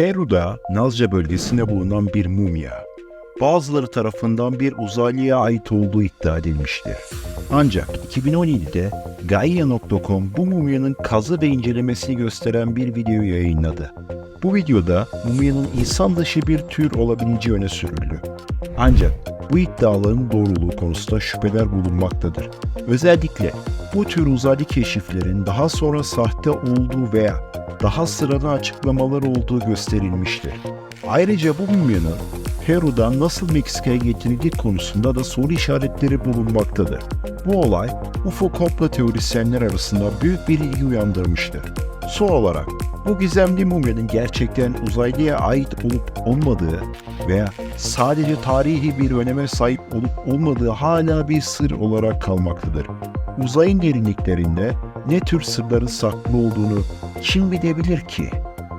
Peru'da Nazca bölgesinde bulunan bir mumya. Bazıları tarafından bir uzaylıya ait olduğu iddia edilmiştir. Ancak 2017'de Gaia.com bu mumyanın kazı ve incelemesini gösteren bir video yayınladı. Bu videoda mumyanın insan dışı bir tür olabileceği öne sürüldü. Ancak bu iddiaların doğruluğu konusunda şüpheler bulunmaktadır. Özellikle bu tür uzaylı keşiflerin daha sonra sahte olduğu veya daha sıradan açıklamalar olduğu gösterilmiştir. Ayrıca bu mumyanın Peru'dan nasıl Meksika'ya getirildiği konusunda da soru işaretleri bulunmaktadır. Bu olay UFO komplo teorisyenler arasında büyük bir ilgi uyandırmıştır. Son olarak bu gizemli mumyanın gerçekten uzaylıya ait olup olmadığı veya sadece tarihi bir öneme sahip olup olmadığı hala bir sır olarak kalmaktadır. Uzayın derinliklerinde ne tür sırların saklı olduğunu kim bilebilir ki?